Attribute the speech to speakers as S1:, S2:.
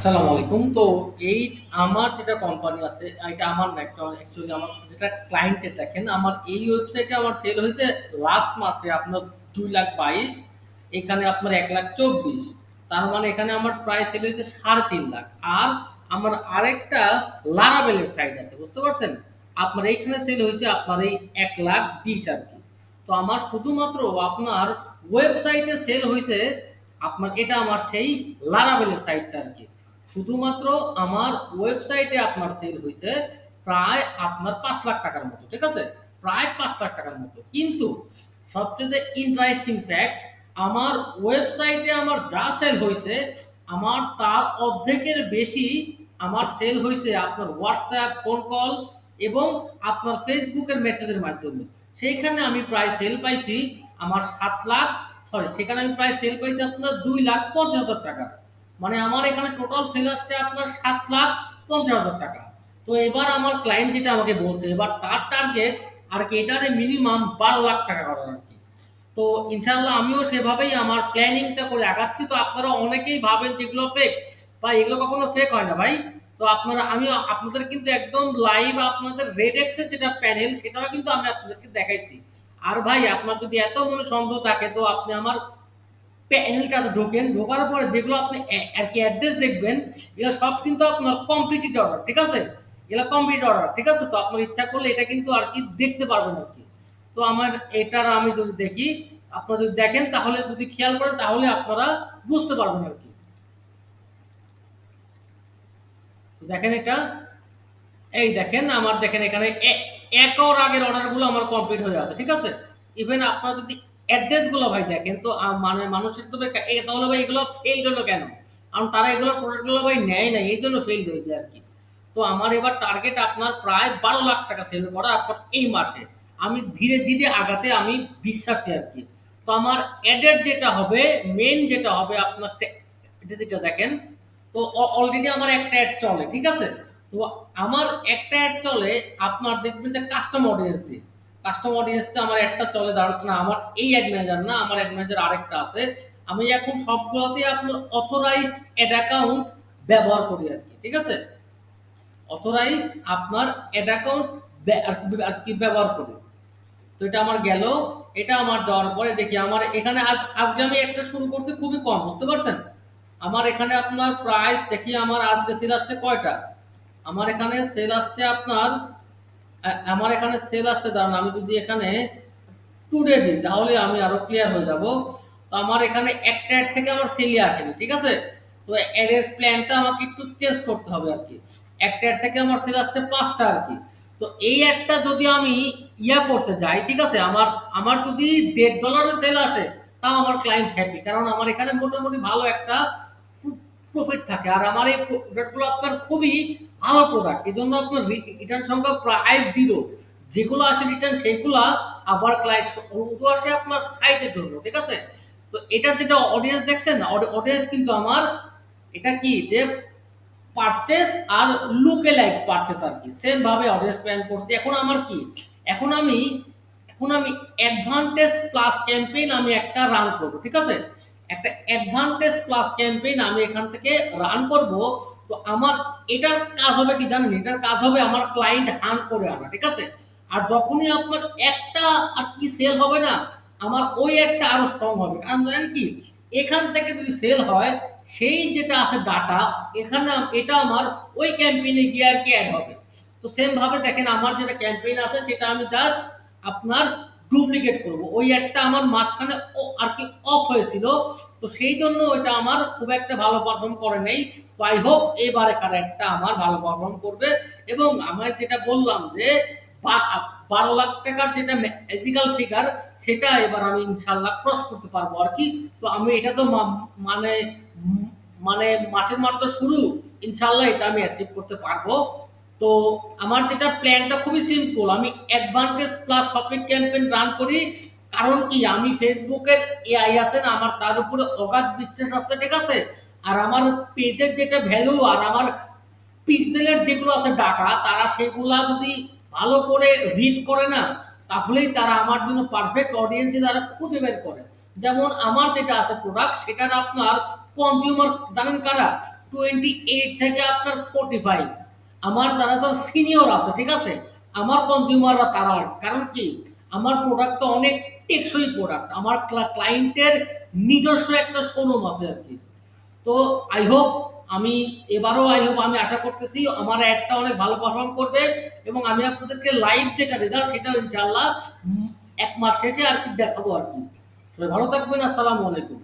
S1: আসসালামু আলাইকুম। তো এই আমার যেটা কোম্পানি আছে, এটা আমার না একটা অ্যাকচুয়ালি আমার যেটা ক্লায়েন্টের দেখেন, আমার এই ওয়েবসাইটে আমার সেল হয়েছে লাস্ট মাসে আপনার ২,২২,০০০ এখানে আপনার ১,২৪,০০০ তার মানে এখানে আমার প্রায় সেল হয়েছে ৩.৫ আর আমার আরেকটা লারাবেলের সাইট আছে, বুঝতে পারছেন? আপনার এইখানে সেল হয়েছে আপনার এই ১,২০,০০০ আরকি। তো আমার শুধুমাত্র আপনার ওয়েবসাইটে সেল হইছে আপনার এটা আমার সেই লারাবেলের সাইটটা আরকি। শুধুমাত্র আমার ওয়েবসাইটে আপনার সেল হয়েছে প্রায় আপনার ৳৫,০০,০০০ মতো। ঠিক আছে? প্রায় ৳৫,০০,০০০ মতো। কিন্তু সবচেয়ে ইন্টারেস্টিং ফ্যাক্ট আমার ওয়েবসাইটে আমার যা সেল হয়েছে আমার তার অর্ধেকের বেশি আমার সেল হয়েছে আপনার হোয়াটসঅ্যাপ ফোন কল এবং আপনার ফেসবুকের মেসেজের মাধ্যমে। সেইখানে আমি প্রায় সেল পাইছি আমার ৭,০০,০০০ সরি সেখানে আমি প্রায় সেল পাইছি আপনার ৳২,৫০,০০০ মানে আমার এখানে টোটাল সেল আসছে আপনার ৳৭,৫০,০০০ তো এবার আমার ক্লায়েন্ট যেটা আমাকে বলছে, এবার তার টার্গেট আর কি এটারে মিনিমাম ৳১২,০০,০০০ করার আরকি। তো ইনশাল্লাহ আমিও সেভাবেই আমার প্ল্যানিংটা করে আগাচ্ছি। তো আপনারা অনেকেই ভাবেন যেগুলো ফেক। বা এগুলো কখনো ফেক হয় না ভাই। তো আপনারা আমি আপনাদের কিন্তু একদম লাইভ আপনাদের রেডেক্স এর যেটা প্যানেল সেটাও কিন্তু আমি আপনাদেরকে দেখাইছি। আর ভাই আপনার যদি এত মনে সন্দেহ থাকে তো আপনি আমার প্যানেলটাতে ঢোকেন। ঢোকার পরে যেগুলো আপনি আর কি অ্যাড্রেস দেখবেন, এগুলো সব কিন্তু আপনার কমপ্লিটেড অর্ডার। ঠিক আছে? এগুলো কমপ্লিট অর্ডার। ঠিক আছে? তো আপনার ইচ্ছা করলে এটা কিন্তু আর কি দেখতে পারবেন আর কি তো আমার এটার আমি যদি দেখি, আপনারা যদি দেখেন তাহলে যদি খেয়াল করেন তাহলে আপনারা বুঝতে পারবেন আরকি। তো দেখেন এটা। এই দেখেন আমার দেখেন এখানে এ ১ আগের অর্ডারগুলো আমার কমপ্লিট হয়ে আছে। ঠিক আছে? ইভেন আপনারা যদি অ্যাড্রেসগুলো ভাই দেখেন তো মানে মানুষের তো তাহলে ভাই এগুলো ফেল হলো কেন? কারণ তারা এগুলো প্রোডাক্টগুলো ভাই নেয় না নাই। এইজন্য ফেইলড হয়েছে আরকি। তো আমার এবার টার্গেট আপনার প্রায় ৳১২,০০,০০০ সেল করা আপনার এই মাসে। আমি ধীরে, ধীরে আগাতে আমি বিশ্বাসী আর কি তো আমার এডের যেটা হবে, মেইন যেটা হবে আপনার স্ট্র্যাটেজিটা দেখেন। তো অলরেডি আমার একটা অ্যাড চলে। ঠিক আছে? তো আমার একটা অ্যাড চলে আপনার দেখবেন যে কাস্টম অডিয়েন্স দিয়ে। কাস্টম অডিয়েন্স টা আমার একটা চলে দাঁড় না আমার এই এড ম্যানেজার না, আমার এড ম্যানেজার আরেকটা আছে। আমি এখন সবগুলোতেই আপনার অথরাইজড অ্যাড অ্যাকাউন্ট ব্যবহার করি আর কি ঠিক আছে? অথরাইজড আপনার অ্যাড অ্যাকাউন্ট আর কি ব্যবহার করি। তো এটা আমার গেল। এটা আমার যাওয়ার পরে দেখি আমার এখানে আজ আজকে আমি একটা শুরু করছি খুবই কম। বুঝতে পারছেন? আমার এখানে আপনার প্রাইস দেখি আমার আজকে সেল আসছে কয়টা? আমার এখানে সেল আসছে আপনার আমার এখানে সেল আসতে দাঁড়ান আমি যদি এখানে টুডে দিই তাহলে আমি আরও ক্লিয়ার হয়ে যাব। তো আমার এখানে একটা এড থেকে আমার সেলই আসেনি। ঠিক আছে? তো এডের প্ল্যানটা আমাকে একটু চেঞ্জ করতে হবে আর কি একটা এড থেকে আমার সেল আসছে পাঁচটা আর কি তো এই এডটা যদি আমি ইয়া করতে যাই, ঠিক আছে? আমার আমার যদি $১.৫ এ সেল আসে, তাও আমার ক্লায়েন্ট হ্যাপি। কারণ আমার এখানে মোটামুটি ভালো একটা প্রফিট থাকে। আর আমার এই প্রোডাক্টগুলো আপনার খুবই ভালো প্রোডাক্ট। এই জন্য আপনার রিটার্ন সংখ্যা প্রায় জিরো যেগুলো আসে রিটার্ন সেইগুলো আবার ক্লায়েন্ট আসে আপনার সাইটের জন্য। ঠিক আছে? তো এটা যেটা অডিয়েন্স দেখছেন অডি অডিয়েন্স কিন্তু আমার এটা কি যে পারচেস আর লুকে লাইক পারচেস আর কি সেমভাবে অডিয়েন্স প্ল্যান করছি। এখন আমার কি? এখন আমি এখন আমি অ্যাডভান্টেজ প্লাস ক্যাম্পেইন আমি একটা রান করব, ঠিক আছে? একটা অ্যাডভান্টেজ প্লাস ক্যাম্পেইন আমি এখান থেকে রান করব। তো আমার এটার কাজ হবে কি জানেন? এটার কাজ হবে আমার ক্লায়েন্ট হান্ট করে আনা। ঠিক আছে? আর যখনই আপনার একটা আর কি সেল হবে না, আমার ওই একটা আরও স্ট্রং হবে। কারণ জানেন কি? এখান থেকে যদি সেল হয়, সেই যেটা আছে ডাটা এখানে এটা আমার ওই ক্যাম্পেইনে গিয়ে আর কি অ্যাড হবে। তো সেম ভাবে দেখেন আমার যেটা ক্যাম্পেইন আছে সেটা আমি জাস্ট আপনার ডুপ্লিকেট করব। ওই এডটা আমার মাঝখানে আর কি অফ হয়েছিল। তো সেই জন্য ওইটা আমার খুব একটা ভালো পারফর্ম করে নাই। তো আই হোপ এবারেকার এডটা আমার ভালো পারফর্ম করবে এবং আমার যেটা বললাম যে বা ৳১২,০০,০০০ যেটা ম্যাজিক্যাল ফিগার সেটা এবার আমি ইনশাল্লাহ ক্রস করতে পারব আর কি তো আমি এটা তো মানে মানে মাসের মাত্র শুরু। ইনশাল্লাহ এটা আমি অ্যাচিভ করতে পারব। তো আমার যেটা প্ল্যানটা খুবই সিম্পল। আমি advantage plus shopping campaign run করি। কারণ কি? আমি এর এআই আছে না? আমার তার উপরে অগাধ বিশ্বাস আছে। ঠিক আছে? আর আমার পেজের যেটা ভ্যালু আর আমার পিক্সেলের যেগুলো আছে ডাটা তারা সেগুলা যদি ভালো করে রিড করে না, তাহলেই তারা আমার জন্য পারফেক্ট অডিয়েন্স তারা খুঁজে বের করে। যেমন আমার যেটা আছে প্রোডাক্ট সেটার আপনার কনজিউমার জানেন কারা? টোয়েন্টি এইট থেকে আপনার ফোর্টি ফাইভ আমার যারা যারা সিনিয়র আছে, ঠিক আছে? আমার কনজিউমাররা তারা। কারণ কি? আমার প্রোডাক্টটা অনেক টেকসই প্রোডাক্ট আমার ক্লায়েন্টের নিজস্ব একটা শোরুম আছে আর কি। তো আই হোপ আমি, এবারও আই হোপ আমি আশা করতেছি আমার অ্যাডটা অনেক ভালো পারফর্ম করবে এবং আমি আপনাদেরকে লাইভ যেটা রেজাল্ট সেটা ইনশাল্লাহ এক মাস শেষে আর কি দেখাবো আর কি। ভালো থাকবেন, আসসালামু আলাইকুম।